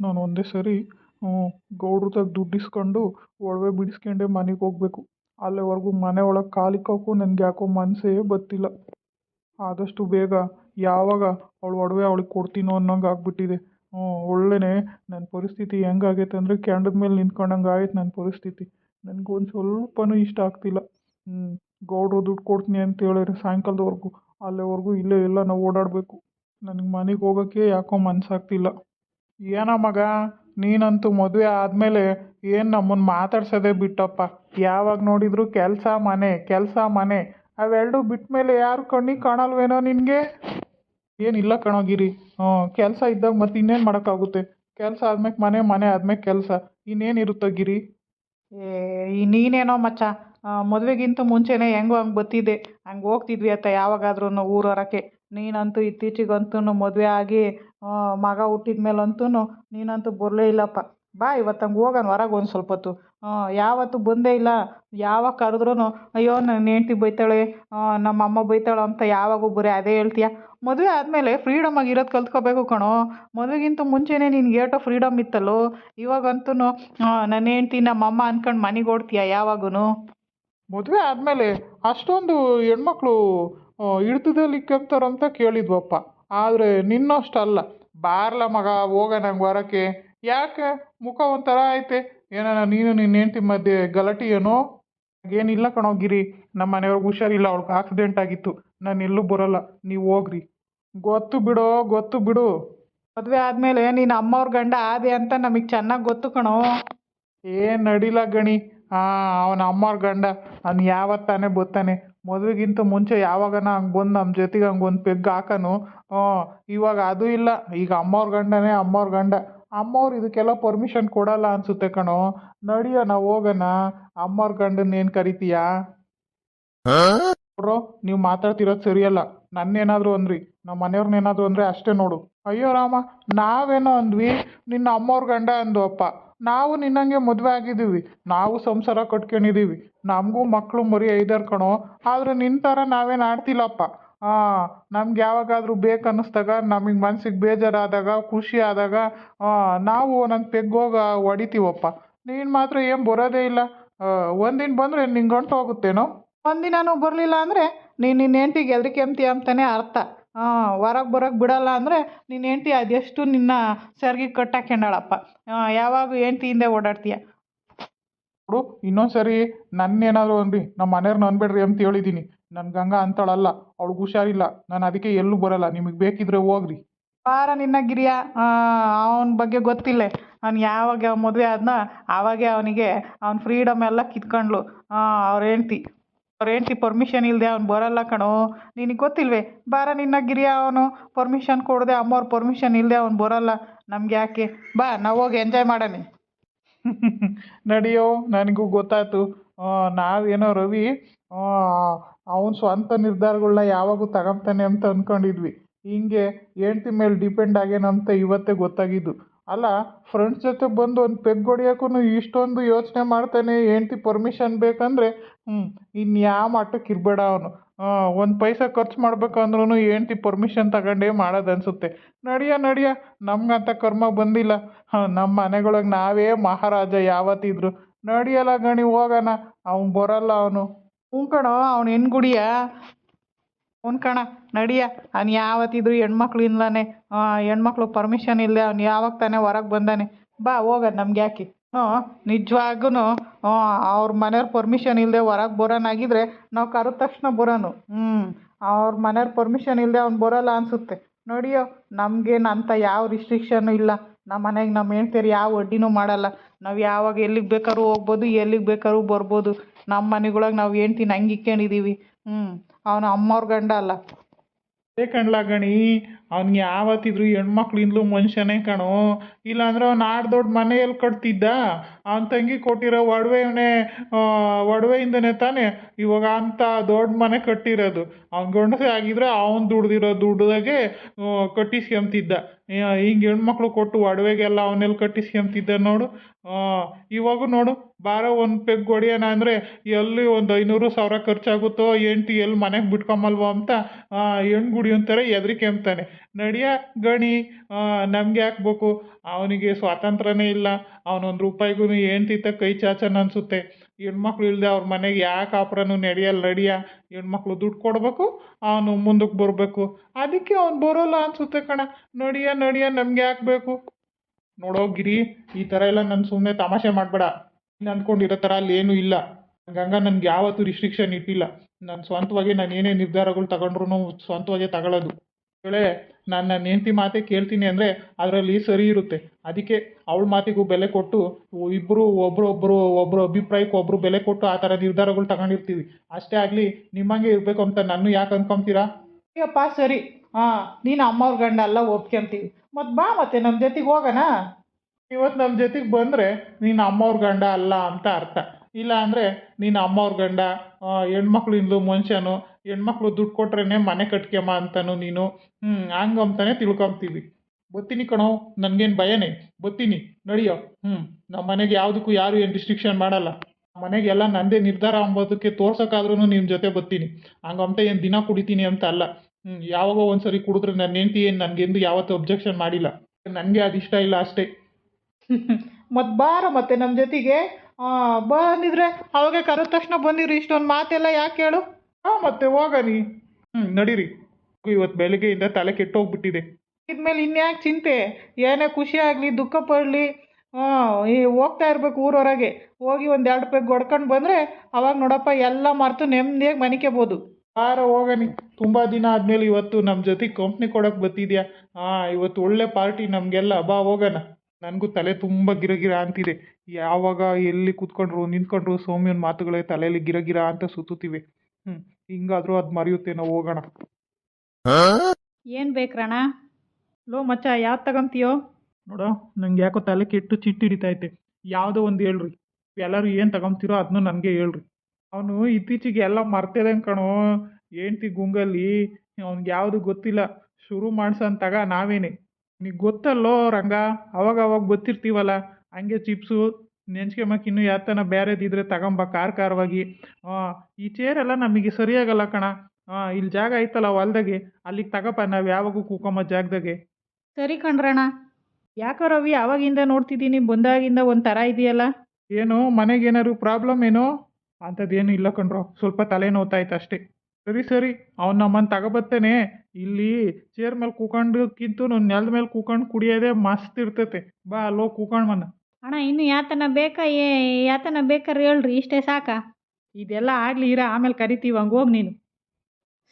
ನಾನು ಒಂದೇ ಸರಿ ಗೌಡ್ರದಾಗ ದುಡ್ಡು ಇಸ್ಕೊಂಡು ಒಡವೆ ಬಿಡಿಸ್ಕೊಂಡೆ ಮನೆಗೆ ಹೋಗ್ಬೇಕು. ಅಲ್ಲಿವರೆಗೂ ಮನೆ ಒಳಗೆ ಕಾಲಿಕ್ಕೋಕ್ಕೂ ನನಗೆ ಯಾಕೋ ಮನಸ್ಸೇ ಬತ್ತಿಲ್ಲ. ಆದಷ್ಟು ಬೇಗ ಯಾವಾಗ ಅವಳು ಒಡವೆ ಅವಳಿಗೆ ಕೊಡ್ತೀನೋ ಅನ್ನೋಂಗೆ ಆಗಿಬಿಟ್ಟಿದೆ. ಹ್ಞೂ ನನ್ನ ಪರಿಸ್ಥಿತಿ ಹೆಂಗಾಗೈತೆ ಅಂದರೆ ಕೆಂಡದ ಮೇಲೆ ನಿಂತ್ಕೊಂಡಂಗೆ ಆಯ್ತು ನನ್ನ ಪರಿಸ್ಥಿತಿ. ನನಗೆ ಒಂದು ಸ್ವಲ್ಪನೂ ಇಷ್ಟ ಆಗ್ತಿಲ್ಲ. ಹ್ಞೂ ಗೌಡ್ರು ದುಡ್ಡು ಕೊಡ್ತೀನಿ ಅಂತ ಹೇಳಿದ್ರೆ ಸಾಯಂಕಾಲದವರೆಗೂ. ಅಲ್ಲಿವರೆಗೂ ಇಲ್ಲೇ ಎಲ್ಲ ನಾವು ಓಡಾಡಬೇಕು. ನನಗೆ ಮನೆಗೆ ಹೋಗೋಕ್ಕೆ ಯಾಕೋ ಮನಸ್ಸಾಗ್ತಿಲ್ಲ ಏನೋ ಮಗ, ನೀನಂತೂ ಮದುವೆ ಆದಮೇಲೆ ಏನು ನಮ್ಮನ್ನು ಮಾತಾಡ್ಸೋದೇ ಬಿಟ್ಟಪ್ಪ? ಯಾವಾಗ ನೋಡಿದ್ರು ಕೆಲಸ ಮನೆ ಕೆಲಸ ಮನೆ. ಅವೆರಡು ಬಿಟ್ಟ ಮೇಲೆ ಯಾರು ಕಣ್ಣಿಗೆ ಕಾಣಲ್ವೇನೋ ನಿನಗೆ? ಏನಿಲ್ಲ ಕಣೋಗಿರಿ. ಹ್ಞೂ, ಕೆಲಸ ಇದ್ದಾಗ ಮತ್ತೆ ಇನ್ನೇನು ಮಾಡೋಕ್ಕಾಗುತ್ತೆ? ಕೆಲಸ ಆದ್ಮೇಲೆ ಮನೆ ಮನೆ ಆದ್ಮೇಲೆ ಕೆಲಸ. ಇನ್ನೇನಿರುತ್ತೋ ಗಿರಿ? ಏ ನೀನೇನೋ ಮಚ್ಚ? ಮದುವೆಗಿಂತ ಮುಂಚೆನೇ ಹೆಂಗೋ ಹಂಗೆ ಬತ್ತಿದ್ದೆ. ಹಂಗೆ ಹೋಗ್ತಿದ್ವಿ ಅತ್ತ ಯಾವಾಗಾದ್ರೂ ಊರೊರಕ್ಕೆ ನೀನಂತೂ ಇತ್ತೀಚಿಗಂತೂ ಮದುವೆ ಆಗಿ ಮಗ ಹುಟ್ಟಿದ ಮೇಲಂತೂ ನೀನಂತೂ ಬರಲೇ ಇಲ್ಲಪ್ಪ. ಬಾ ಇವತ್ತು ಹಂಗೆ ಹೋಗೋಣ, ಹೊರಗೆ ಒಂದು ಸ್ವಲ್ಪ ಹೊತ್ತು ಯಾವತ್ತೂ ಬಂದೇ ಇಲ್ಲ. ಯಾವಾಗ ಕರೆದ್ರೂ ಅಯ್ಯೋ ನನ್ನ ಹೆಂಡ್ತಿ ಬೈತಾಳೆ ನಮ್ಮ ಅಮ್ಮ ಬೈತಾಳೆ ಅಂತ ಯಾವಾಗೂ ಬರೀ ಅದೇ ಹೇಳ್ತೀಯ. ಮದುವೆ ಆದಮೇಲೆ ಫ್ರೀಡಮ್ಮಾಗಿ ಇರೋದು ಕಲ್ತ್ಕೋಬೇಕು ಕಣೋ. ಮದುವೆಗಿಂತ ಮುಂಚೆನೇ ನಿನ್ಗೆ ಏಟೋ ಫ್ರೀಡಮ್ ಇತ್ತಲ್ಲೋ. ಇವಾಗಂತೂ ನನ್ನ ಹೆಂಡ್ತಿ, ನಮ್ಮ ಅಮ್ಮ ಅನ್ಕೊಂಡು ಮನೆಗೆ ಓಡ್ತೀಯ ಯಾವಾಗೂ ಮದುವೆ ಆದಮೇಲೆ ಅಷ್ಟೊಂದು ಹೆಣ್ಮಕ್ಳು ಹಿಡ್ತದಲ್ಲಿ ಇಕ್ಕಂತಾರಂತ ಕೇಳಿದ್ವಪ್ಪ. ಆದರೆ ನಿನ್ನಷ್ಟಲ್ಲ. ಬಾರ್ಲ ಮಗ ಹೋಗ ನಂಗೆ ಹೊರಕ್ಕೆ ಯಾಕೆ? ಮುಖ ಒಂಥರ ಐತೆ. ಏನಾನ ನೀನು ನಿನ್ನ ಹೆಂಡ್ತಿ ಮಧ್ಯೆ ಗಲಾಟೆ ಏನೋ? ಏನಿಲ್ಲ ಕಣೋಗಿರಿ ನಮ್ಮ ಮನೆಯವ್ರಿಗೆ ಹುಷಾರಿಲ್ಲ ಅವ್ಳಿಗೆ ಆಕ್ಸಿಡೆಂಟ್ ಆಗಿತ್ತು. ನಾನು ಎಲ್ಲೂ ಬರೋಲ್ಲ. ನೀವು ಹೋಗ್ರಿ. ಗೊತ್ತು ಬಿಡೋ ಗೊತ್ತು ಬಿಡು. ಮದುವೆ ಆದಮೇಲೆ ನೀನು ಅಮ್ಮವ್ರ ಗಂಡ ಆದೆ ಅಂತ ನಮಗೆ ಚೆನ್ನಾಗಿ ಗೊತ್ತು ಕಣೋ. ಏನು ನಡಿಲ್ಲ ಗಣಿ. ಹಾಂ ಅವನ ಅಮ್ಮವ್ರ ಗಂಡ. ಅವ್ನು ಯಾವತ್ತಾನೆ ಬರ್ತಾನೆ ಮದುವೆಗಿಂತ ಮುಂಚೆ ಯಾವಾಗನ ಹಂಗೆ ಬಂದು ನಮ್ಮ ಜೊತೆಗೆ ಹಂಗೆ ಒಂದು ಪೆಗ್ ಹಾಕನು ಹ್ಞೂ ಇವಾಗ ಅದು ಇಲ್ಲ. ಈಗ ಅಮ್ಮವ್ರ ಗಂಡನೇ ಅಮ್ಮವ್ರ ಗಂಡ. ಅಮ್ಮವ್ರು ಇದಕ್ಕೆಲ್ಲ ಪರ್ಮಿಷನ್ ಕೊಡಲ್ಲ ಅನ್ಸುತ್ತೆ ಕಣೋ. ನಡಿಯೋ ನಾವು ಹೋಗೋಣ. ಅಮ್ಮವ್ರ ಗಂಡನ್ನ ಏನು ಕರಿತೀಯಾ? ನೋಡ್ರೋ ನೀವು ಮಾತಾಡ್ತಿರೋದು ಸರಿಯಲ್ಲ. ನನ್ನೇನಾದರೂ ಅಂದ್ರಿ. ನಮ್ಮ ಏನಾದ್ರು ಅಂದರೆ ಅಷ್ಟೇ ನೋಡು. ಅಯ್ಯೋ ರಾಮ ನಾವೇನೋ ಅಂದ್ವಿ. ನಿನ್ನ ಅಮ್ಮವ್ರ ಗಂಡ ಅಂದ್ವಪ್ಪ. ನಾವು ನಿನ್ನಂಗೆ ಮದುವೆ ಆಗಿದ್ದೀವಿ. ನಾವು ಸಂಸಾರ ಕಟ್ಕೊಂಡಿದ್ದೀವಿ. ನಮಗೂ ಮಕ್ಕಳು ಮರಿ ಐದಾರು ಕಣೋ. ಆದರೆ ನಿನ್ನ ಥರ ನಾವೇನು ಆಡ್ತಿಲ್ಲಪ್ಪ. ಹಾಂ ನಮ್ಗೆ ಯಾವಾಗಾದರೂ ಬೇಕನ್ನಿಸ್ದಾಗ ನಮಗೆ ಮನ್ಸಿಗೆ ಬೇಜಾರಾದಾಗ, ಖುಷಿ ಆದಾಗ ನಾವು ನನ್ನ ಪೆಗ್ಗೋಗ ಹೊಡಿತೀವಪ್ಪ. ನೀನು ಮಾತ್ರ ಏನು ಬರೋದೇ ಇಲ್ಲ. ಒಂದಿನ ಬಂದರೆ ನಿಂಗೆ ಗಂಟು ಹೋಗುತ್ತೇನೋ ಒಂದಿನನೂ ಬರಲಿಲ್ಲ ಅಂದರೆ ನೀನು ನಿನ್ನ ಹೆಂಡ್ತಿಗೆ ಎದ್ರಿಕೆ ಅಂತೀಯ ಅಂತಲೇ ಅರ್ಥ. ಹೊರಗೆ ಬರೋಕ್ಕೆ ಬಿಡೋಲ್ಲ ಅಂದರೆ ನಿನ್ನ ಹೆಂಡ್ತಿ ಅದೆಷ್ಟು ನಿನ್ನ ಸೆರ್ಗಿಗೆ ಕಟ್ಟಾಕ್ಯಂಡಾಳಪ್ಪ ಯಾವಾಗ ಹೆಂಡ್ತಿ ಹಿಂದೆ ಓಡಾಡ್ತೀಯ. ನೋಡು, ಇನ್ನೊಂದು ಸರಿ ನನ್ನೇನಾದರೂ ಅನ್ರಿ ನಮ್ಮ ಮನೆಯವ್ರನ್ನ ಅನ್ಬೇಡ್ರಿ ಅಂತ ಹೇಳಿದ್ದೀನಿ ನನ್ನ ಗಂಗಾ ಅಂತಾಳಲ್ಲ, ಅವ್ಳಿಗೆ ಹುಷಾರಿಲ್ಲ. ನಾನು ಅದಕ್ಕೆ ಎಲ್ಲೂ ಬರಲ್ಲ. ನಿಮಗೆ ಬೇಕಿದ್ರೆ ಹೋಗ್ರಿ. ಪಾರ ನಿನ್ನ ಗಿರಿಯ. ಅವನ ಬಗ್ಗೆ ಗೊತ್ತಿಲ್ಲ. ಅವ್ನು ಯಾವಾಗ ಮದುವೆ ಆದ್ನ ಆವಾಗೇ ಅವನಿಗೆ ಅವ್ನ ಫ್ರೀಡಮ್ ಎಲ್ಲ ಕಿತ್ಕೊಂಡ್ಲು. ಅವ್ರ ಹೆಂಡ್ತಿ. ಅವ್ರ ಹೆಂಡ್ತಿ ಪರ್ಮಿಷನ್ ಇಲ್ಲದೆ ಅವ್ನು ಬರಲ್ಲ ಕಣೋ. ನಿನಗೆ ಗೊತ್ತಿಲ್ವೇ? ಬಾರ ನಿನ್ನ ಗಿರಿಯ ಅವನು. ಪರ್ಮಿಷನ್ ಕೊಡದೆ ಅಮ್ಮವ್ರ ಪರ್ಮಿಷನ್ ಇಲ್ಲದೆ ಅವ್ನು ಬರಲ್ಲ. ನಮ್ಗೆ ಯಾಕೆ? ಬಾ, ನಾವು ಹೋಗಿ ಎಂಜಾಯ್ ಮಾಡೋಣ. ನಡಿಯೋ, ನನಗೂ ಗೊತ್ತಾಯ್ತು. ನಾವೇನೋ ರವಿ ಅವನ ಸ್ವಂತ ನಿರ್ಧಾರಗಳನ್ನ ಯಾವಾಗೂ ತಗೊಂತಾನೆ ಅಂತ ಅಂದ್ಕೊಂಡಿದ್ವಿ ಹಿಂಗೆ ಹೆಂಡ್ತಿ ಮೇಲೆ ಡಿಪೆಂಡ್ ಆಗೇನಂತ ಇವತ್ತೇ ಗೊತ್ತಾಗಿದ್ದು. ಅಲ್ಲ ಫ್ರೆಂಡ್ಸ್ ಜೊತೆ ಬಂದು ಒಂದು ಪೆಗ್ ಹೊಡಿಯೋಕ್ಕೂ ಇಷ್ಟೊಂದು ಯೋಚನೆ ಮಾಡ್ತಾನೆ, ಹೆಂಡ್ತಿ ಪರ್ಮಿಷನ್ ಬೇಕಂದರೆ ಹ್ಞೂ ಇನ್ನು ಯಾವ ಮಟ್ಟಕ್ಕೆ ಇರಬೇಡ ಅವನು. ಒಂದು ಪೈಸೆ ಖರ್ಚು ಮಾಡ್ಬೇಕಂದ್ರೂ ಹೆಂಡ್ತಿ ಪರ್ಮಿಷನ್ ತಗೊಂಡೇ ಮಾಡೋದು ಅನಿಸುತ್ತೆ ನಡಿಯ ನಡಿಯ, ನಮ್ಗಂತ ಕರ್ಮ ಬಂದಿಲ್ಲ. ಹಾಂ ನಮ್ಮ ಮನೆಗೊಳಗೆ ನಾವೇ ಮಹಾರಾಜ ಯಾವತ್ತಿದ್ರು. ನಡಿಯಲ್ಲ ಗಣಿ, ಹೋಗೋಣ. ಅವ್ನು ಬರಲ್ಲ ಅವನು. ಹ್ಞೂ ಕಣೋ, ಅವ್ನು ಹೆಣ್ಗುಡಿಯ ಅವ್ನು ಕಣ, ನಡಿಯ. ಅವ್ನು ಯಾವತ್ತಿದ್ರು ಹೆಣ್ಮಕ್ಳಿಂದಲೇ ಹೆಣ್ಮಕ್ಳು ಪರ್ಮಿಷನ್ ಇಲ್ಲದೆ ಅವ್ನು ಯಾವಾಗ ತಾನೇ ಹೊರಗೆ ಬಂದಾನೆ. ಬಾ, ಹೋಗದ್ ನಮ್ಗೆ ಯಾಕೆ? ಹ್ಞೂ ನಿಜವಾಗೂ ಅವ್ರ ಮನೆಯವ್ರ ಪರ್ಮಿಷನ್ ಇಲ್ಲದೆ ಹೊರಗೆ ಬರೋನಾಗಿದ್ರೆ ನಾವು ಕರೆದ ತಕ್ಷಣ ಬರೋನು. ಹ್ಞೂ ಅವ್ರ ಮನೆಯವ್ರ ಪರ್ಮಿಷನ್ ಇಲ್ಲದೆ ಅವ್ನು ಬರೋಲ್ಲ ಅನಿಸುತ್ತೆ. ನೋಡಿಯೋ, ನಮಗೇನು ಅಂಥ ಯಾವ ರಿಸ್ಟ್ರಿಕ್ಷನ್ನು ಇಲ್ಲ. ನಮ್ಮ ಮನೆಗೆ ನಮ್ಮ ಹೆಂಡ್ತಿಯರು ಯಾವ ಅಡ್ಡಿನೂ ಮಾಡಲ್ಲ. ನಾವು ಯಾವಾಗ ಎಲ್ಲಿಗೆ ಬೇಕಾದ್ರೂ ಹೋಗ್ಬೋದು, ಎಲ್ಲಿಗೆ ಬೇಕಾದ್ರೂ ಬರ್ಬೋದು. ನಮ್ಮ ಮನೆಗಳಾಗ ನಾವು ಹೆಂಡ್ತಿನ ಹಂಗೆ ಇಕ್ಕೊಂಡಿದ್ದೀವಿ ಹ್ಞೂ ಅವನು ಅಮ್ಮವ್ರ ಗಂಡ ಅಲ್ಲ. ಅದೇ ಕಣ್ಲ ಗಣಿ ಅವ್ನಿಗೆ ಯಾವತ್ತಿದ್ರು ಹೆಣ್ಮಕ್ಳಿಂದಲೂ ಮನುಷ್ಯನೇ ಕಣೋ. ಇಲ್ಲಾಂದ್ರೆ ಅವ್ನು ಆಡು ದೊಡ್ಡ ಮನೆಯಲ್ಲಿ ಕಟ್ತಿದ್ದ. ಅವನ ತಂಗಿ ಕೊಟ್ಟಿರೋ ಒಡವೆನೇ ಒಡವೆಯಿಂದನೇ ತಾನೇ ಇವಾಗ ಅಂತ ದೊಡ್ಡ ಮನೆ ಕಟ್ಟಿರೋದು. ಅವ್ನು ಗಂಡಸೇ ಆಗಿದ್ರೆ ಅವ್ನು ದುಡ್ದಿರೋ ದುಡ್ದಾಗೆ ಕಟ್ಟಿಸ್ಕೊಂತಿದ್ದ. ಹಿಂಗೆ ಹೆಣ್ಮಕ್ಳು ಕೊಟ್ಟು ಒಡವೆಗೆಲ್ಲ ಅವನಲ್ಲಿ ಕಟ್ಟಿಸ್ಕೊಂತಿದ್ದ ನೋಡು. ಇವಾಗೂ ನೋಡು, ಬಾರೋ ಒಂದು ಪೆಗ್ ಹೊಡಿಯೋಣ ಅಂದರೆ ಎಲ್ಲಿ ಒಂದು ಐನೂರು ಸಾವಿರ ಖರ್ಚಾಗುತ್ತೋ ಎಂಟು ಎಲ್ಲಿ ಮನೆಗೆ ಬಿಟ್ಕೊಂಬಲ್ವೋ ಅಂತ ಹೆಣ್ಣು ಗುಡಿ ಅಂತಾರೆ ಎದ್ರಿಕೆಂತಾನೆ ನಡಿಯ, ಗಣಿ ನಮ್ಗೆ ಯಾಕೆ ಅವನಿಗೆ ಸ್ವಾತಂತ್ರ್ಯನೇ ಇಲ್ಲ. ಅವನೊಂದು ರೂಪಾಯಿಗೂ ಹೆಂಡ್ತಿ ಕೈ ಚಾಚನ ಅನಿಸುತ್ತೆ. ಹೆಣ್ಮಕ್ಳು ಇಲ್ಲದೆ ಅವ್ರ ಮನೆಗೆ ಯಾಕೆ ಕಾಪ್ರನು ನಡೆಯಲ್ಲ ನಡಿಯ? ಹೆಣ್ಮಕ್ಳು ದುಡ್ಡು ಕೊಡಬೇಕು, ಅವನು ಮುಂದಕ್ಕೆ ಬರಬೇಕು. ಅದಕ್ಕೆ ಅವ್ನು ಬರೋಲ್ಲ ಅನಿಸುತ್ತೆ ಕಣ. ನಡಿಯ ನಡಿಯ, ನಮ್ಗೆ ಯಾಕೆ ಬೇಕು? ನೋಡೋ ಗಿರಿ, ಈ ಥರ ಎಲ್ಲ ನಾನು ಸುಮ್ಮನೆ ತಮಾಷೆ ಮಾಡಬೇಡ. ನೀನು ಅಂದ್ಕೊಂಡಿರೋ ಥರ ಅಲ್ಲಿ ಏನೂ ಇಲ್ಲ. ಗಂಗ ನನಗೆ ಯಾವತ್ತೂ ರಿಸ್ಟ್ರಿಕ್ಷನ್ ಇಟ್ಟಿಲ್ಲ. ನಾನು ಸ್ವಂತವಾಗಿ ನಾನು ಏನೇ ನಿರ್ಧಾರಗಳು ತಗೊಂಡ್ರು ಸ್ವಂತವಾಗೇ ತಗೊಳ್ಳೋದು ವೇಳೆ ನಾನು ನನ್ನ ಹೆಂಡ್ತಿ ಮಾತೆ ಕೇಳ್ತೀನಿ ಅಂದರೆ ಅದರಲ್ಲಿ ಸರಿ ಇರುತ್ತೆ. ಅದಕ್ಕೆ ಅವಳ ಮಾತಿಗೂ ಬೆಲೆ ಕೊಟ್ಟು ಇಬ್ಬರು ಒಬ್ಬರೊಬ್ಬರು ಒಬ್ಬರು ಅಭಿಪ್ರಾಯಕ್ಕೆ ಒಬ್ಬರು ಬೆಲೆ ಕೊಟ್ಟು ಆ ಥರ ನಿರ್ಧಾರಗಳು ತಗೊಂಡಿರ್ತೀವಿ. ಅಷ್ಟೇ ಆಗಲಿ ನಿಮ್ಮಂಗೆ ಇರಬೇಕು ಅಂತ ನಾನು ಯಾಕೆ ಅಂದ್ಕೊಂತೀರಾ ಅಯ್ಯಪ್ಪ, ಸರಿ. ಹಾಂ ನೀನು ಅಮ್ಮವ್ರ ಗಂಡ ಎಲ್ಲ ಒಪ್ಕೊಂತೀವಿ. ಮತ್ತು ಬಾ ಮತ್ತೆ ನಮ್ಮ ಜೊತೆಗೆ ಹೋಗೋಣ. ಇವತ್ತು ನಮ್ಮ ಜೊತೆಗೆ ಬಂದರೆ ನೀನು ಅಮ್ಮವ್ರ ಗಂಡ ಅಲ್ಲ ಅಂತ ಅರ್ಥ. ಇಲ್ಲ ಅಂದರೆ ನೀನು ಅಮ್ಮವ್ರ ಗಂಡ ಹೆಣ್ಮಕ್ಳು ಇಂದು ಮನುಷ್ಯನು ಹೆಣ್ಮಕ್ಳು ದುಡ್ಡು ಕೊಟ್ರೇನೆ ಮನೆ ಕಟ್ಕ್ಯಮ್ಮ ಅಂತನು ನೀನು. ಹ್ಞೂ ಹಂಗಂತಾನೆ ತಿಳ್ಕೊಂತೀವಿ. ಬತ್ತೀನಿ ಕಣೋ, ನನಗೇನು ಭಯನೇ. ಬತ್ತೀನಿ ನಡಿಯೋ. ಹ್ಞೂ ನಮ್ಮ ಮನೆಗೆ ಯಾವುದಕ್ಕೂ ಯಾರು ಏನು ರಿಸ್ಟ್ರಿಕ್ಷನ್ ಮಾಡಲ್ಲ. ಮನೆಗೆಲ್ಲ ನಂದೇ ನಿರ್ಧಾರ ಅಂಬೋದಕ್ಕೆ ತೋರ್ಸೋಕ್ಕಾದ್ರೂ ನಿಮ್ಮ ಜೊತೆ ಬರ್ತೀನಿ. ಹಂಗಂತ ಏನು ದಿನ ಕುಡಿತೀನಿ ಅಂತ ಅಲ್ಲ. ಹ್ಞೂ ಯಾವಾಗೋ ಒಂದು ಸರಿ ಕುಡಿದ್ರೆ ನನ್ನ ಹೆಂಡ್ತಿ ಏನು ನನಗೆಂದು ಯಾವತ್ತೂ ಅಬ್ಜೆಕ್ಷನ್ ಮಾಡಿಲ್ಲ. ನನಗೆ ಅದು ಇಷ್ಟ ಇಲ್ಲ ಅಷ್ಟೇ. ಮತ್ತು ಬಾರ ಮತ್ತೆ ನಮ್ಮ ಜೊತೆಗೆ. ಬಂದಿದ್ರೆ ಅವಾಗೆ ಕರೆದ ತಕ್ಷಣ ಬಂದಿರಿ, ಇಷ್ಟೊಂದು ಮಾತೆಲ್ಲ ಯಾಕೆ ಹೇಳು ಹಾಂ, ಮತ್ತೆ ಹೋಗನಿ ಹ್ಞೂ ನಡೀರಿ. ಇವತ್ತು ಬೆಳಗ್ಗೆಯಿಂದ ತಲೆ ಕೆಟ್ಟೋಗ್ಬಿಟ್ಟಿದೆ. ಇದ್ಮೇಲೆ ಇನ್ಯಾಕೆ ಚಿಂತೆ? ಏನೇ ಖುಷಿ ದುಃಖ ಪಡಲಿ ಹಾಂ ಈ ಹೋಗ್ತಾ ಇರ್ಬೇಕು ಊರೊರಗೆ. ಹೋಗಿ ಒಂದು ಎರಡು ಪೆಗ್ ಹೊಡ್ಕೊಂಡು ಬಂದರೆ, ಅವಾಗ ನೋಡಪ್ಪ ಎಲ್ಲ ಮರೆತು ನೆಮ್ಮದಿಯಾಗಿ ಮನಿಕೆಬೋದು. ಬಾರ ಹೋಗನಿ ತುಂಬ ದಿನ ಆದಮೇಲೆ ಇವತ್ತು ನಮ್ಮ ಜೊತೆ ಕಂಪ್ನಿ ಕೊಡೋಕೆ ಬತ್ತಿದ್ಯಾ ಹಾಂ, ಇವತ್ತು ಒಳ್ಳೆ ಪಾರ್ಟಿ ನಮಗೆಲ್ಲ. ಬಾ, ಹೋಗೋಣ. ನನಗೂ ತಲೆ ತುಂಬ ಗಿರಗಿರ ಅಂತಿದೆ. ಯಾವಾಗ ಎಲ್ಲಿ ಕೂತ್ಕೊಂಡ್ರು ನಿಂತ್ಕೊಂಡ್ರು ಸೌಮ್ಯನ ಮಾತುಗಳೇ ತಲೆಯಲ್ಲಿ ಗಿರಗಿರ ಅಂತ ಸುತ್ತುತ್ತಿವೆ. ಹ್ಞೂ ಹಿಂಗಾದರೂ ಅದು ಮರೆಯುತ್ತೇನೋ ಹೋಗೋಣ. ಏನು ಬೇಕ್ರಣ ಲೋ ಮಚ್ಚ ಯಾವ್ದು ತಗೊಂತೀಯೋ? ನೋಡ ನಂಗೆ ಯಾಕೋ ತಲೆ ಕೆಟ್ಟು ಚಿಟ್ಟು ಹಿಡಿತೈತೆ ಯಾವುದೋ ಒಂದು ಹೇಳ್ರಿ. ಎಲ್ಲರೂ ಏನು ತಗೊಂತೀರೋ ಅದನ್ನು ನನಗೆ ಹೇಳ್ರಿ. ಅವನು ಇತ್ತೀಚೆಗೆ ಎಲ್ಲ ಮರ್ತಿದಂಗೆ ಕಣೋ. ಹೆಂಡ್ತಿ ಗುಂಗಲ್ಲಿ ಅವ್ನಿಗೆ ಯಾವುದು ಗೊತ್ತಿಲ್ಲ. ಶುರು ಮಾಡ್ಸಂತಾಗ ನಾವೇನೆ. ನಿಗೆ ಗೊತ್ತಲ್ಲೋ ರಂಗ? ಅವಾಗ ಅವಾಗ ಗೊತ್ತಿರ್ತೀವಲ್ಲ. ಹಂಗೆ ಚಿಪ್ಸು ನೆಂಚ್ಕೊಂಬಕ್ಕೆ ಇನ್ನೂ ಯಾತನ ಬೇರೆದಿದ್ರೆ ತಗೊಂಬ ಕಾರ್ ಕಾರವಾಗಿ. ಹಾಂ ಈ ಚೇರೆಲ್ಲ ನಮಗೆ ಸರಿಯಾಗಲ್ಲ ಕಣ. ಹಾಂ ಇಲ್ಲಿ ಜಾಗ ಐತಲ್ಲ ಹೊಲ್ದಾಗೆ. ಅಲ್ಲಿಗೆ ತಗಪ್ಪ ನಾವು ಯಾವಾಗೂ ಕೂಕೊಂಬ ಜಾಗದಾಗೆ. ಸರಿ ಕಣ್ರಣ ಯಾಕೋ ರವಿ ಆವಾಗಿಂದ ನೋಡ್ತಿದ್ದೀನಿ ಬಂದಾಗಿಂದ ಒಂಥರ ಇದೆಯಲ್ಲ? ಏನು ಮನೆಗೇನಾದ್ರು ಪ್ರಾಬ್ಲಮ್ ಏನೋ? ಅಂಥದ್ದೇನು ಇಲ್ಲ ಕಣ್ರೋ. ಸ್ವಲ್ಪ ತಲೆ ನೋವ್ತಾಯ್ತು ಅಷ್ಟೇ. ಸರಿ ಸರಿ ಅವ್ನು ನಮ್ಮನ್ನು ತಗೊಬತ್ತೇನೆ ಇಲ್ಲಿ ಚೇರ್ ಮೇಲೆ ಕೂಕೊಂಡಕ್ಕಿಂತ ನೆಲದ ಮೇಲೆ ಕೂಕೊಂಡು ಕುಡಿಯೋದೇ ಮಸ್ತ್ ಇರ್ತೈತೆ. ಬಾ ಅಲ್ಲೋ ಕೂಕೊಂಡು ಮನ ಅಣ್ಣ ಇನ್ನು ಯಾತನ ಬೇಕಾ? ಏ ಯಾತನ ಬೇಕಾರೆ ಹೇಳ್ರಿ ಇಷ್ಟೇ ಸಾಕಾ? ಇದೆಲ್ಲ ಆಗಲಿ ಇರ ಆಮೇಲೆ ಕರಿತೀವಿ ಹಂಗೆ ಹೋಗಿ ನೀನು.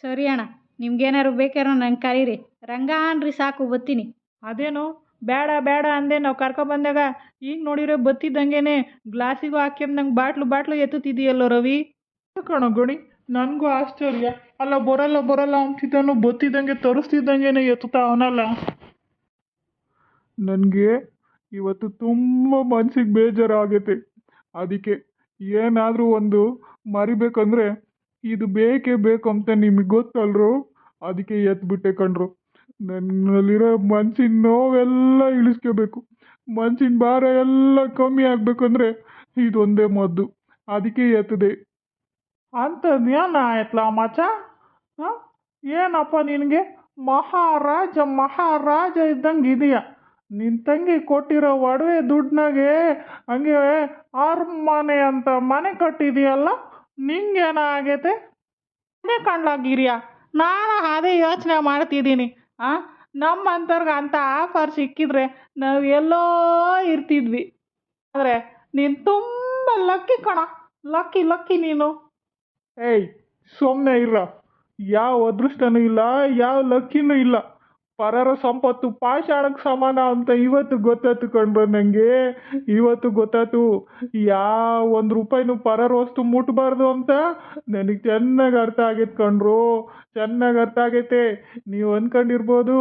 ಸರಿ ಅಣ್ಣ ನಿಮ್ಗೇನಾರು ಬೇಕಾರ ನಂಗೆ ಕರೀರಿ. ರಂಗ ಅನ್ರಿ ಸಾಕು ಬತ್ತೀನಿ. ಅದೇನು? ಬೇಡ ಬೇಡ ಅಂದೆ ನಾವು ಕರ್ಕೊಬಂದಾಗ ಈಗ ನೋಡಿರೋ ಬತ್ತಿದ್ದಂಗೆನೆ ಗ್ಲಾಸಿಗೂ ಹಾಕ್ಯಂದಂಗೆ ಬಾಟ್ಲು ಬಾಟ್ಲು ಎತ್ತುತ್ತಿದೆಯಲ್ಲೋ ರವಿ? ಕಣೋ ಗಣಿ? ನನಗೂ ಆಶ್ಚರ್ಯ. ಅಲ್ಲ, ಬರಲ್ಲ ಬರಲ್ಲ ಅಂತಿದ್ದಾನು ಬತ್ತಿದ್ದಂಗೆ ತರಿಸ್ತಿದ್ದಂಗೆನೆ ಎತ್ತುತ್ತಾ ಅವನಲ್ಲ? ನನಗೆ ಇವತ್ತು ತುಂಬ ಮನ್ಸಿಗೆ ಬೇಜಾರಾಗೈತೆ. ಅದಕ್ಕೆ ಏನಾದರೂ ಒಂದು ಮರಿಬೇಕಂದ್ರೆ ಇದು ಬೇಕೇ ಬೇಕು ಅಂತ ನಿಮಗೆ ಗೊತ್ತಲ್ರು? ಅದಕ್ಕೆ ಎತ್ಬಿಟ್ಟೆ ಕಣ್ರು. ನನ್ನಲ್ಲಿರೋ ಮನ್ಸಿನ ನೋವೆಲ್ಲ ಇಳಿಸ್ಕೋಬೇಕು. ಮನ್ಸಿನ ಭಾರ ಎಲ್ಲ ಕಮ್ಮಿ ಆಗಬೇಕಂದ್ರೆ ಇದೊಂದೇ ಮದ್ದು. ಅದಕ್ಕೆ ಎತ್ತದೆ. ಅಂಥದ್ದು ಜ್ಞಾನ ಆಯ್ತಲ್ಲ ಮಚ್ಚ ಹಾಂ? ಏನಪ್ಪ ನಿನಗೆ? ಮಹಾರಾಜ ಮಹಾರಾಜ ಇದ್ದಂಗೆ ಇದೆಯಾ. ನಿನ್ನ ತಂಗಿ ಕೊಟ್ಟಿರೋ ಒಡವೆ ದುಡ್ಡಿನಾಗೆ ಹಂಗೆ ಅರಮನೆ ಅಂತ ಮನೆ ಕಟ್ಟಿದೆಯಲ್ಲ ನಿಂಗೇನಾಗೈತೆ ಅದೇ ಕಣ್ಲಾಗಿರಿಯ ನಾನು ಅದೇ ಯೋಚನೆ ಮಾಡ್ತಿದ್ದೀನಿ. ಆ? ನಮ್ಮಂಥವ್ರಿಗೆ ಅಂತ ಆಫರ್ ಸಿಕ್ಕಿದ್ರೆ ನಾವು ಎಲ್ಲೋ ಇರ್ತಿದ್ವಿ. ಆದರೆ ನೀನು ತುಂಬ ಲಕ್ಕಿ ಕಣ, ಲಕ್ಕಿ ಲಕ್ಕಿ ನೀನು. ಏಯ್ ಸುಮ್ಮನೆ ಇರ ಯಾವ ಅದೃಷ್ಟನೂ ಇಲ್ಲ, ಯಾವ ಲಕ್ಕಿನೂ ಇಲ್ಲ. ಪರರ ಸಂಪತ್ತು ಪಾಷಾಣಕ್ಕೆ ಸಮಾನ ಅಂತ ಇವತ್ತು ಗೊತ್ತಾಯ್ತು ಕಣ್ರು ನನಗೆ ಇವತ್ತು ಗೊತ್ತಾಯ್ತು ಯಾವ ಒಂದು ರೂಪಾಯಿನೂ ಪರರ ವಸ್ತು ಮುಟ್ಬಾರ್ದು ಅಂತ ನನಗೆ ಚೆನ್ನಾಗಿ ಅರ್ಥ ಆಗೈತೆ ಕಣ್ರು. ಚೆನ್ನಾಗಿ ಅರ್ಥ ಆಗೈತೆ. ನೀವು ಅಂದ್ಕೊಂಡಿರ್ಬೋದು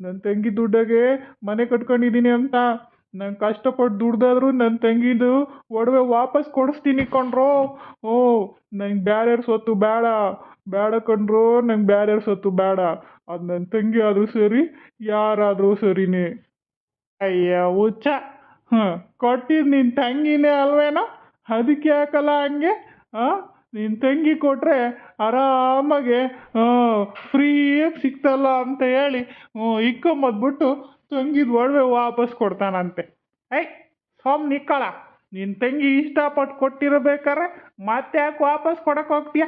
ನನ್ನ ತಂಗಿ ದುಡ್ಡಾಗೆ ಮನೆ ಕಟ್ಕೊಂಡಿದ್ದೀನಿ ಅಂತ. ನಾನು ಕಷ್ಟಪಟ್ಟು ದುಡ್ದಾದ್ರೂ ನನ್ನ ತಂಗಿದು ಒಡವೆ ವಾಪಸ್ ಕೊಡಿಸ್ತೀನಿ ಕಣ್ರೋ. ಓ, ನಂಗೆ ಬ್ಯಾರ್ಯಾರ ಸೊತ್ತು ಬೇಡ. ಬೇಡ ಕಣ್ರೋ, ನಂಗೆ ಬೇರೆಯವ್ರ ಸೊತ್ತು ಬೇಡ. ಅದು ನನ್ನ ತಂಗಿ ಆದರೂ ಸರಿ, ಯಾರಾದರೂ ಸರಿನೇ. ಅಯ್ಯ, ಹುಚ್ಚ. ಹಾಂ ಕೊಟ್ಟಿದ್ದು ನಿನ್ನ ತಂಗಿನೇ ಅಲ್ವೇನೋ? ಅದಕ್ಕೆ ಯಾಕಲ್ಲ ಹಂಗೆ? ಹಾಂ? ನಿನ್ನ ತಂಗಿ ಕೊಟ್ಟರೆ ಆರಾಮಾಗೆ ಫ್ರೀಯಾಗಿ ಸಿಕ್ತಲ್ಲ ಅಂತ ಹೇಳಿ ಇಕ್ಕೊಂಬದ್ಬಿಟ್ಟು ತಂಗಿದ ಒಡವೆ ವಾಪಸ್ ಕೊಡ್ತಾನಂತೆ. ಐ ಸೋಮ್ ನಿಕ್ಕಳ. ನಿನ್ನ ತಂಗಿ ಇಷ್ಟಪಟ್ಟು ಕೊಟ್ಟಿರಬೇಕಾರೆ ಮತ್ತೆ ಯಾಕೆ ವಾಪಸ್ ಕೊಡಕ್ಕೆ ಹೋಗ್ತೀಯ?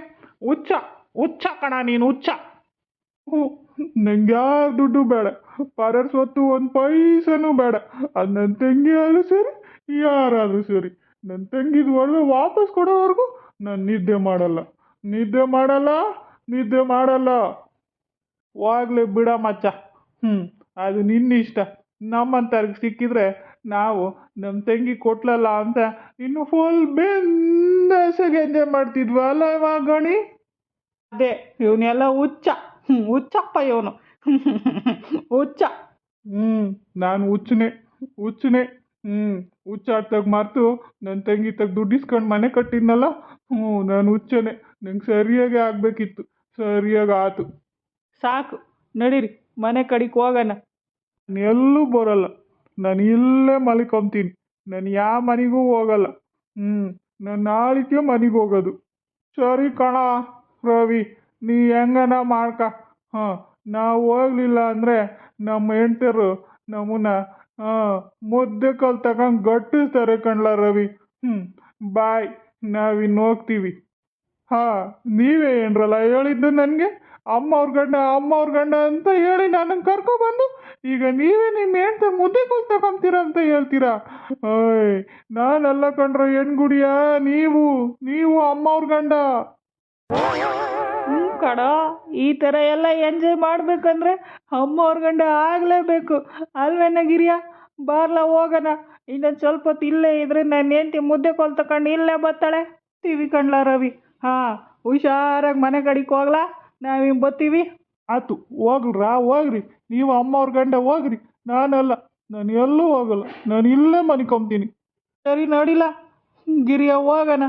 ಹುಚ್ಚ ಹುಚ್ಚ ಕಣ ನೀನು ಹುಚ್ಚ. ನಂಗೆ ಯಾವ ದುಡ್ಡು ಬೇಡ. ಪರರ್ ಸ್ವತ್ತು ಒಂದು ಪೈಸನೂ ಬೇಡ. ಅದು ನನ್ನ ತಂಗಿ ಆದರೂ ಸರಿ, ಯಾರಾದರೂ ಸರಿ. ನನ್ನ ತಂಗಿದ ಒಡವೆ ವಾಪಸ್ ಕೊಡೋವರೆಗೂ ನಾನು ನಿದ್ದೆ ಮಾಡಲ್ಲ. ನಿದ್ದೆ ಮಾಡಲ್ಲ? ನಿದ್ದೆ ಮಾಡಲ್ಲ. ಹೋಗ್ಲಿ ಬಿಡ ಮಚ್ಚ. ಹ್ಞೂ ಅದು ನಿನ್ನ ಇಷ್ಟ ನಮ್ಮಂಥವ್ರಿಗೆ ಸಿಕ್ಕಿದ್ರೆ ನಾವು ನಮ್ಮ ತಂಗಿ ಕೊಟ್ಲಲ್ಲ ಅಂತ ಇನ್ನು ಫುಲ್ ಬೆಂದಸಗೆ ಎಂಜಾಯ್ ಮಾಡ್ತಿದ್ವಲ್ಲ ಇವಾಗ ಗಣಿ? ಅದೇ ಇವನೆಲ್ಲ ಹುಚ್ಚ. ಹ್ಞೂ ಹುಚ್ಚಪ್ಪ ಇವನು. ಹುಚ್ಚ. ಹ್ಞೂ ನಾನು ಹುಚ್ಚನೆ. ಹುಚ್ಚನೆ. ಹ್ಞೂ ಹುಚ್ಚಾಡ್ತಾಗ ಮರೆತು ನನ್ನ ತಂಗಿ ತಗ ದುಡ್ಡು ಇಸ್ಕೊಂಡು ಮನೆ ಕಟ್ಟಿದ್ನಲ್ಲ? ಹ್ಞೂ ನಾನು ಹುಚ್ಚನೆ. ನಂಗೆ ಸರಿಯಾಗಿ ಆಗಬೇಕಿತ್ತು. ಸರಿಯಾಗಿ ಆತು. ಸಾಕು ನಡೀರಿ ಮನೆ ಕಡೆಗೆ ಹೋಗೋಣ. ನಾನು ಎಲ್ಲೂ ಬರಲ್ಲ. ನಾನು ಇಲ್ಲೇ ಮಲಿಕೊಂತೀನಿ. ನಾನು ಯಾವ ಮನೆಗೂ ಹೋಗಲ್ಲ. ಹ್ಞೂ ನಾನು ನಾಳಿಕೆ ಮನೆಗೆ ಹೋಗೋದು. ಸರಿ ಕಣ ರವಿ ನೀ ಹೆಂಗನ ಮಾಡ್ಕ? ಹಾಂ ನಾವು ಹೋಗ್ಲಿಲ್ಲ ಅಂದರೆ ನಮ್ಮ ಹೆಂಡ್ತಿರು ನಮ್ಮನ್ನ ಹಾಂ, ಮುದ್ದೆ ಕಲ್ ತಗೊಂಡು ಗಟ್ಟಿಸ್ತಾರೆ ಕಣ್ಲ ರವಿ. ಹ್ಞೂ ಬಾಯ್ ನಾವಿನ್ನು ಹೋಗ್ತೀವಿ. ಹಾಂ, ನೀವೇ ಏನ್ರಲ್ಲ ಹೇಳಿದ್ದು ನನಗೆ? ಅಮ್ಮ ಅವ್ರ ಗಂಡ, ಅಮ್ಮ ಅವ್ರ ಗಂಡ ಅಂತ ಹೇಳಿ ನನ್ನನ್ನು ಕರ್ಕೊಬಂದು ಈಗ ನೀವೇ ನಿಮ್ಮ ಹೆಂಡ್ತಿ ಮುದ್ದೆ ಕೂಲ್ ತಗೊಂತೀರ ಅಂತ ಹೇಳ್ತೀರಾ? ಓಯ್, ನಾನಲ್ಲ ಕಂಡ್ರ ಹೆಣ್ಗುಡಿಯ? ನೀವು ನೀವು ಅಮ್ಮ ಅವ್ರ ಗಂಡ. ಕಡ ಈ ಥರ ಎಲ್ಲ ಎಂಜಾಯ್ ಮಾಡಬೇಕಂದ್ರೆ ಅಮ್ಮ ಅವ್ರ ಗಂಡ ಆಗಲೇಬೇಕು. ಅಲ್ವೇನ ಗಿರಿಯ ಬಾರ್ಲ ಹೋಗೋಣ. ಇನ್ನೊಂದು ಸ್ವಲ್ಪ ಹೊತ್ತು ಇಲ್ಲೇ ಇದ್ರೆ ನನ್ನ ಹೆಂಡ್ತಿ ಮುದ್ದೆ ಕೋಲ್ ತಕೊಂಡು ಇಲ್ಲೇ ಬರ್ತಾಳೆ ಟಿವಿ ಕಣ್ಲ ರವಿ. ಹಾಂ, ಹುಷಾರಾಗಿ ಮನೆ ಕಡೆಗೆ ಹೋಗ್ಲಾ? ನಾವು ಹಿಂಗೆ ಬರ್ತೀವಿ ಆತು, ಹೋಗ್ಲ್ರಾ? ಹೋಗ್ರಿ. ನೀವು ಅಮ್ಮ ಅವ್ರ ಗಂಡ ಹೋಗ್ರಿ. ನಾನಲ್ಲ, ನಾನು ಎಲ್ಲೂ ಹೋಗಲ್ಲ. ನಾನು ಇಲ್ಲೇ ಮನಿಕೊಂಬ್ತೀನಿ ಸರಿ ನೋಡಿಲ್ಲ. ಗಿರಿಯ, ಹೋಗೋಣ.